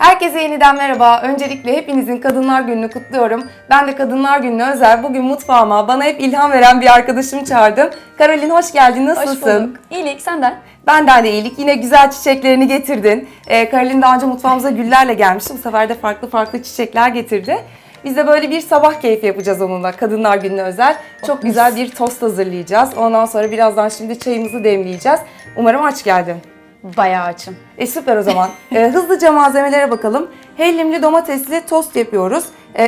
Herkese yeniden merhaba. Öncelikle hepinizin Kadınlar Günü'nü kutluyorum. Ben de Kadınlar Günü'ne özel bugün mutfağıma bana hep ilham veren bir arkadaşımı çağırdım. Karolin hoş geldin. Nasılsın? Hoş bulduk. İyilik senden. Benden de iyilik. Yine güzel çiçeklerini getirdin. Ee, Karolin daha önce mutfağımıza güllerle gelmişti. Bu sefer de farklı farklı çiçekler getirdi. Biz de böyle bir sabah keyfi yapacağız onunla Kadınlar Günü'ne özel. Çok güzel bir tost hazırlayacağız. Ondan sonra birazdan şimdi çayımızı demleyeceğiz. Umarım aç geldin. Bayağı açım. E süper o zaman. E, hızlıca malzemelere bakalım. Hellimli domatesli tost yapıyoruz.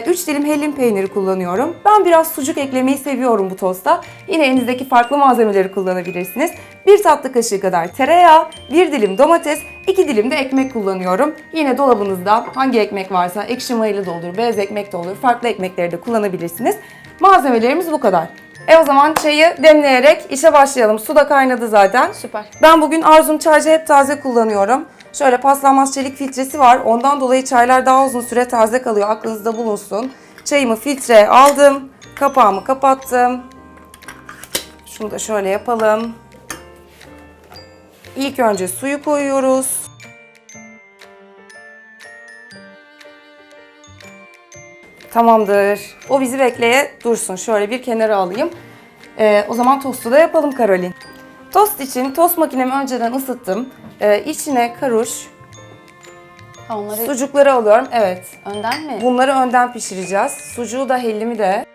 3 dilim hellim peyniri kullanıyorum. Ben biraz sucuk eklemeyi seviyorum bu tosta. Yine elinizdeki farklı malzemeleri kullanabilirsiniz. 1 tatlı kaşığı kadar tereyağı, 1 dilim domates, 2 dilim de ekmek kullanıyorum. Yine dolabınızda hangi ekmek varsa ekşi mayılı da olur, beyaz ekmek de olur. Farklı ekmekleri de kullanabilirsiniz. Malzemelerimiz bu kadar. E o zaman çayı demleyerek işe başlayalım. Su da kaynadı zaten. Süper. Ben bugün Arzum çaycı hep taze kullanıyorum. Şöyle paslanmaz çelik filtresi var. Ondan dolayı çaylar daha uzun süre taze kalıyor. Aklınızda bulunsun. Çayımı filtreye aldım. Kapağımı kapattım. Şunu da şöyle yapalım. İlk önce suyu koyuyoruz. Tamamdır. O bizi bekleye dursun. Şöyle bir kenara alayım. Ee, o zaman tostu da yapalım Karolin. Tost için tost makinemi önceden ısıttım. Ee, içine karuş, Ha, onları sucukları alıyorum. Evet. önden mi? Bunları önden pişireceğiz. Sucuğu da hellimi de.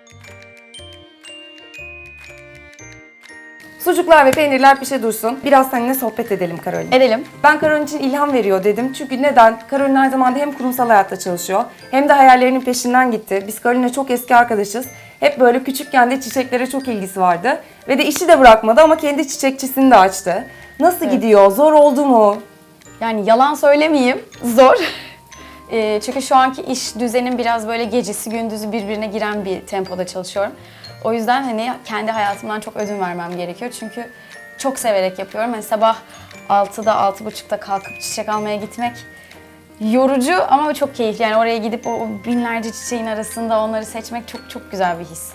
Sucuklar ve peynirler pişe dursun. Biraz seninle sohbet edelim Karolin. Edelim. Ben Karolin için ilham veriyor dedim. Çünkü neden? Karolin aynı zamanda hem kurumsal hayatta çalışıyor hem de hayallerinin peşinden gitti. Biz Karolin'le çok eski arkadaşız. Hep böyle küçükken de çiçeklere çok ilgisi vardı. Ve de işi de bırakmadı ama kendi çiçekçisini de açtı. Nasıl gidiyor? Zor oldu mu? Yani yalan söylemeyeyim. Zor. Ee, çünkü şu anki iş düzenim biraz böyle gecesi gündüzü birbirine giren bir tempoda çalışıyorum. O yüzden hani kendi hayatımdan çok ödün vermem gerekiyor. Çünkü çok severek yapıyorum. Hani sabah 6'da 6.30'da kalkıp çiçek almaya gitmek yorucu ama çok keyifli. Yani oraya gidip o binlerce çiçeğin arasında onları seçmek çok çok güzel bir his.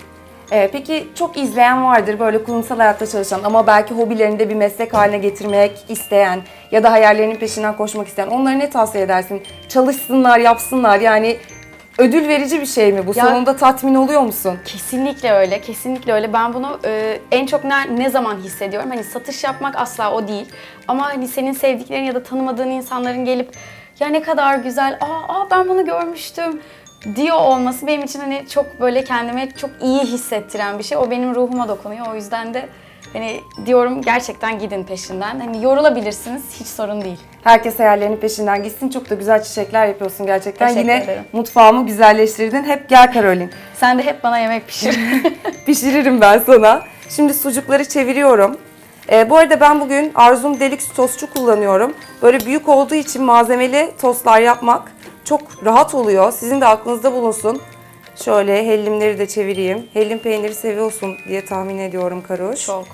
Ee, peki çok izleyen vardır böyle kurumsal hayatta çalışan ama belki hobilerini de bir meslek haline getirmek isteyen ya da hayallerinin peşinden koşmak isteyen onlara ne tavsiye edersin? Çalışsınlar, yapsınlar yani ödül verici bir şey mi bu? Ya- Sonunda tatmin oluyor musun? Kesinlikle öyle, kesinlikle öyle. Ben bunu e, en çok ne, ne zaman hissediyorum? Hani satış yapmak asla o değil. Ama hani senin sevdiklerin ya da tanımadığın insanların gelip ya ne kadar güzel, aa, aa ben bunu görmüştüm diyor olması benim için hani çok böyle kendime çok iyi hissettiren bir şey. O benim ruhuma dokunuyor. O yüzden de hani diyorum gerçekten gidin peşinden. Hani yorulabilirsiniz, hiç sorun değil. Herkes hayallerinin peşinden gitsin. Çok da güzel çiçekler yapıyorsun gerçekten. Teşekkür Yine ederim. mutfağımı güzelleştirdin. Hep gel Karolin. Sen de hep bana yemek pişir. Pişiririm ben sana. Şimdi sucukları çeviriyorum. Ee, bu arada ben bugün Arzum Deluxe tostçu kullanıyorum. Böyle büyük olduğu için malzemeli tostlar yapmak çok rahat oluyor. Sizin de aklınızda bulunsun. Şöyle hellimleri de çevireyim. Hellim peyniri seviyorsun diye tahmin ediyorum Karuş. çok.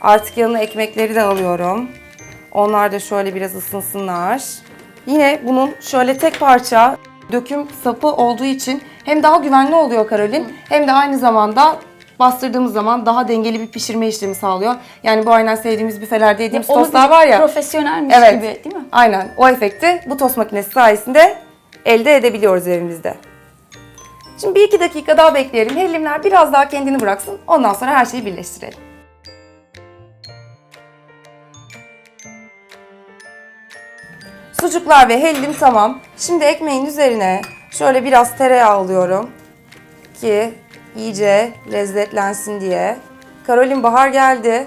Artık yanına ekmekleri de alıyorum. Onlar da şöyle biraz ısınsınlar. Yine bunun şöyle tek parça döküm sapı olduğu için hem daha güvenli oluyor Karolin hem de aynı zamanda bastırdığımız zaman daha dengeli bir pişirme işlemi sağlıyor. Yani bu aynen sevdiğimiz büfelerde yediğimiz Onu tostlar var ya. Profesyonelmiş Evet. gibi değil mi? Aynen o efekti bu tost makinesi sayesinde elde edebiliyoruz evimizde. Şimdi bir iki dakika daha bekleyelim. Hellimler biraz daha kendini bıraksın. Ondan sonra her şeyi birleştirelim. Sucuklar ve hellim tamam. Şimdi ekmeğin üzerine şöyle biraz tereyağı alıyorum ki iyice lezzetlensin diye. Karolin bahar geldi.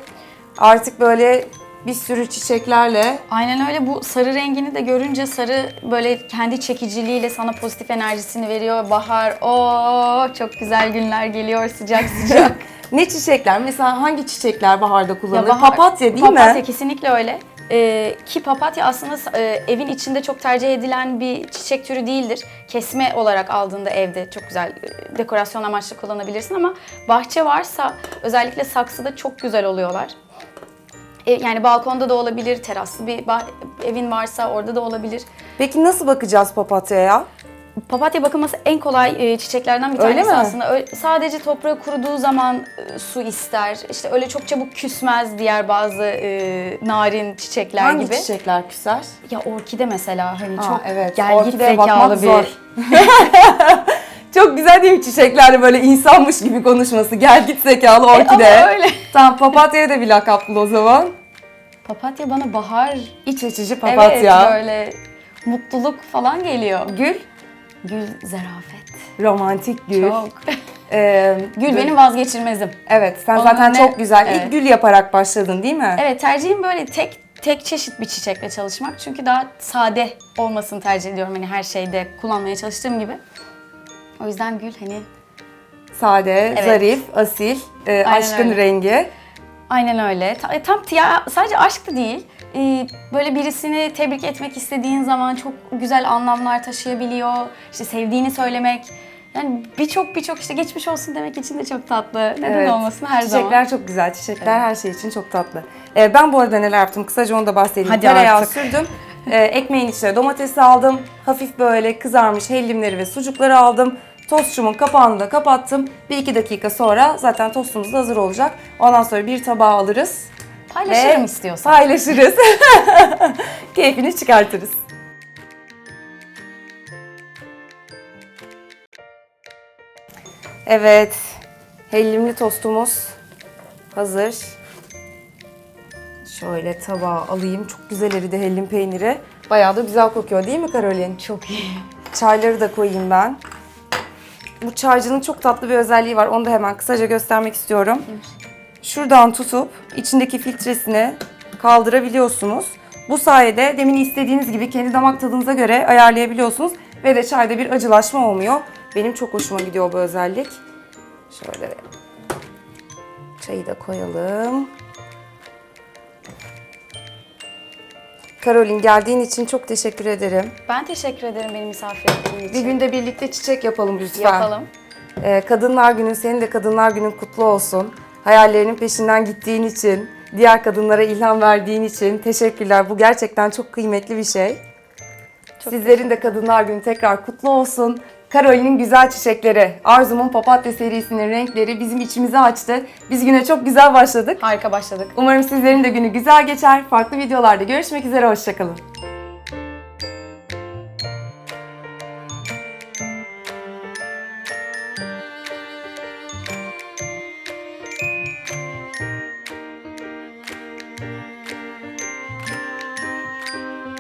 Artık böyle bir sürü çiçeklerle Aynen öyle. Bu sarı rengini de görünce sarı böyle kendi çekiciliğiyle sana pozitif enerjisini veriyor. Bahar, o çok güzel günler geliyor sıcak sıcak. ne çiçekler? Mesela hangi çiçekler baharda kullanılır? bahar- Papatya değil papatya mi? kesinlikle öyle. Ee, ki papatya aslında e, evin içinde çok tercih edilen bir çiçek türü değildir. Kesme olarak aldığında evde çok güzel e, dekorasyon amaçlı kullanabilirsin ama bahçe varsa özellikle saksıda çok güzel oluyorlar. Yani balkonda da olabilir, teraslı bir evin varsa orada da olabilir. Peki nasıl bakacağız papatyaya? Papatya bakılması en kolay e, çiçeklerden bir Öyle tanesi mi? aslında. Ö- sadece toprağı kuruduğu zaman e, su ister. İşte öyle çok çabuk küsmez diğer bazı e, narin çiçekler Hangi gibi. çiçekler küser? Ya orkide mesela hani Aa, çok evet. gelgit zekalı bir zor. Çok güzel değil mi çiçeklerle böyle insanmış gibi konuşması? Gel git zekalı orkide. E, Ama öyle. Tamam papatyaya da bir lakap bul o zaman. Papatya bana bahar, İç açıcı papatya. evet böyle mutluluk falan geliyor. Gül, Gül zarafet. romantik gül. Çok. Ee, Gül benim vazgeçilmezim. Evet, sen Onun zaten önüne- çok güzel. Evet. İlk gül yaparak başladın değil mi? Evet tercihim böyle tek tek çeşit bir çiçekle çalışmak. Çünkü daha sade olmasını tercih ediyorum. Hani her şeyde kullanmaya çalıştığım gibi. O yüzden gül hani Sade, zarif, asil, e, aşkın öyle. rengi. Aynen öyle. Ta- e, Tam ya sadece aşk da değil. Ee, Böyle birisini tebrik etmek istediğin zaman çok güzel anlamlar taşıyabiliyor. İşte sevdiğini söylemek. Yani birçok birçok işte geçmiş olsun demek için de çok tatlı. Neden Evet. olmasın her Çiçekler zaman. çok güzel. Çiçekler her şey için çok tatlı. Ee, ben bu arada neler yaptım? Kısaca onu da bahsedeyim. Hadi Tereyağı artık. sürdüm. Ee, ekmeğin içine domatesi aldım. Hafif böyle kızarmış hellimleri ve sucukları aldım. Tostçumun kapağını da kapattım. Bir iki dakika sonra zaten tostumuz da hazır olacak. Ondan sonra bir tabağa alırız. Paylaşırım ve istiyorsan. Paylaşırız. Keyfini çıkartırız. Evet. Hellimli tostumuz hazır. Şöyle tabağa alayım. Çok güzel eridi hellim peyniri. Bayağı da güzel kokuyor değil mi Karolin? Çok iyi. Çayları da koyayım ben. Bu çaycının çok tatlı bir özelliği var. Onu da hemen kısaca göstermek istiyorum. Şuradan tutup içindeki filtresini kaldırabiliyorsunuz. Bu sayede demin istediğiniz gibi kendi damak tadınıza göre ayarlayabiliyorsunuz. Ve de çayda bir acılaşma olmuyor. Benim çok hoşuma gidiyor bu özellik. Şöyle çayı da koyalım. Karolin geldiğin için çok teşekkür ederim. Ben teşekkür ederim beni misafir ettiğin için. Bir günde birlikte çiçek yapalım lütfen. yapalım. Ee, Kadınlar Günü, senin de Kadınlar Günün kutlu olsun. Hayallerinin peşinden gittiğin için, diğer kadınlara ilham verdiğin için teşekkürler. Bu gerçekten çok kıymetli bir şey. Sizlerin de Kadınlar Günü tekrar kutlu olsun. Karolin'in güzel çiçekleri, Arzum'un papatya serisinin renkleri bizim içimizi açtı. Biz güne çok güzel başladık. Harika başladık. Umarım sizlerin de günü güzel geçer. Farklı videolarda görüşmek üzere, hoşçakalın.